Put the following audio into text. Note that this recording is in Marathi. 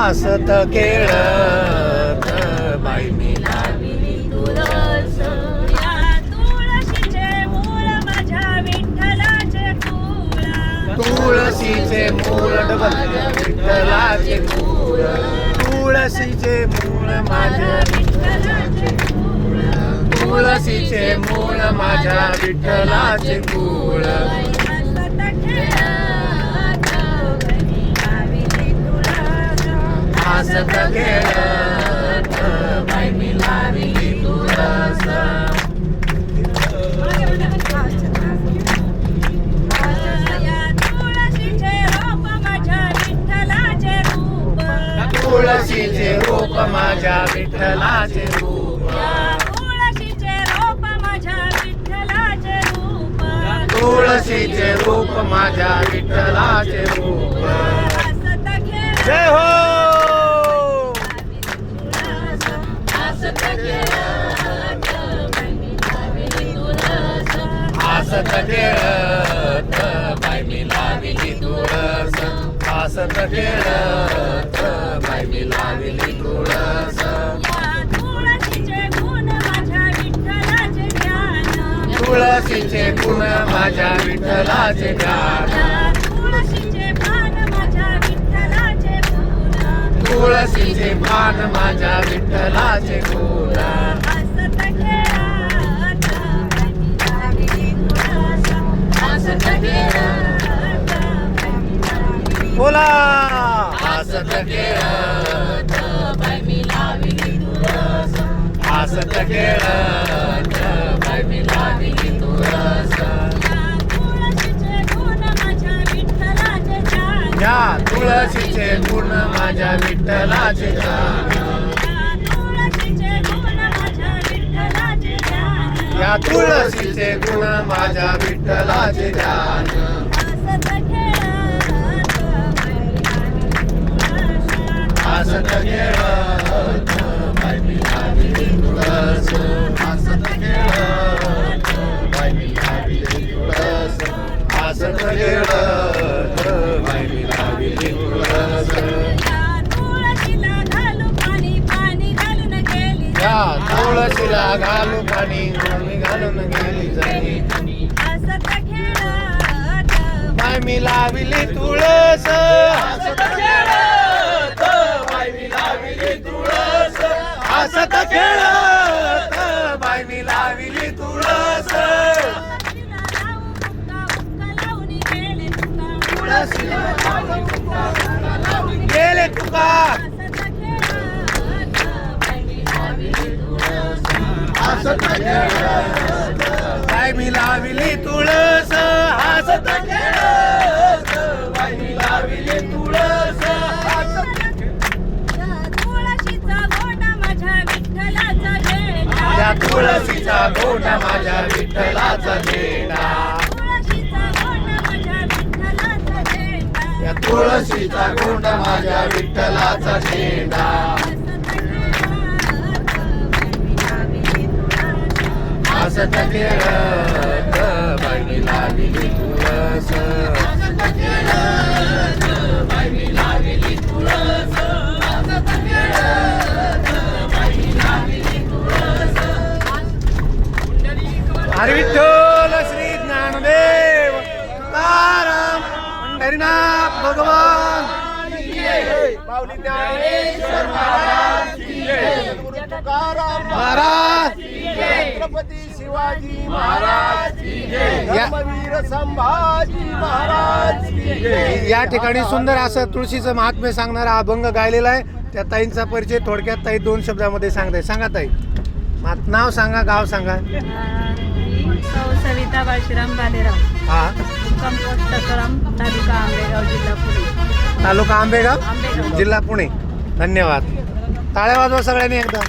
हसत खेळत बाई मी. लाविली तुळस या तुळशीचे मूळ माझ्या विठ्ठलाचे फूल तुळशीचे मूळ विठ्ठलाचे तुळशीचे मूळ माझ्या विठ्ठलाचे तुळशीचे मूळ माझ्या विठ्ठलाचे मूळ हसत खेळत मी लाविली तुळस. या तुळशीचे रोप माझ्या विठ्ठलाचे रूप. तुळशीचे रूप माझ्या विठ्ठलाचे रूप. या तुळशीचे रोप माझ्या विठ्ठलाचे रूप तुळशीचे रूप माझ्या विठ्ठलाचे रूप हसत खेळत जय हो हसत खेळत बहिणी लाविली तुळस हसत खेळत बाई मी लाविली तुळस हसत खेळत बाई मी लाविली तुळस तुळशीचे गुण माझ्या विठ्ठलाचे ज्ञान. तुळशीचे पान माझ्या विठ्ठलाचे गुण. बोला. हसत खेळत. तुळस हसत खेळत. तुळशीचे गुण माझ्या विठ्ठलाचे या तुळशीचे गुण माझ्या विठ्ठलाचे ध्यान या तुळशीचे तुळशीला घालू पाणी घालून गेली जाई तुळस हसत बाय मी लाविली तुळस. हसत खेळत. मी लाविली तुळस हसत खेळत. लाविली तुळस या तुळशीचा गोटा माझ्या विठ्ठलाचा या तुळशीचा गोटा माझ्या विठ्ठलाचा झेंडा तुळशीचा गोटा माझ्या विठ्ठलाचा झेंडा बाई मी तुळस हरी विठ्ठल श्री ज्ञानदेव. ताराम पंढरीनाथ भगवान. माऊली ज्ञानेश्वर महाराज. तुकाराम महाराज! छत्रपती शिवाजी महाराज की जय. धर्मवीर संभाजी महाराज की जय. या ठिकाणी सुंदर असं तुळशीचं महात्म्य सांगणारा अभंग गायलेला आहे. त्या ताईंचा परिचय थोडक्यात ताई दोन शब्दामध्ये सांगताय. सांगा ताई. नाव सांगा गाव सांगा. सविता बाळशीराम बालेराव. हा. तालुका आंबेगाव जिल्हा पुणे. तालुका आंबेगाव. जिल्हा पुणे. धन्यवाद. टाळ्या वाजवा सगळ्यांनी एकदा.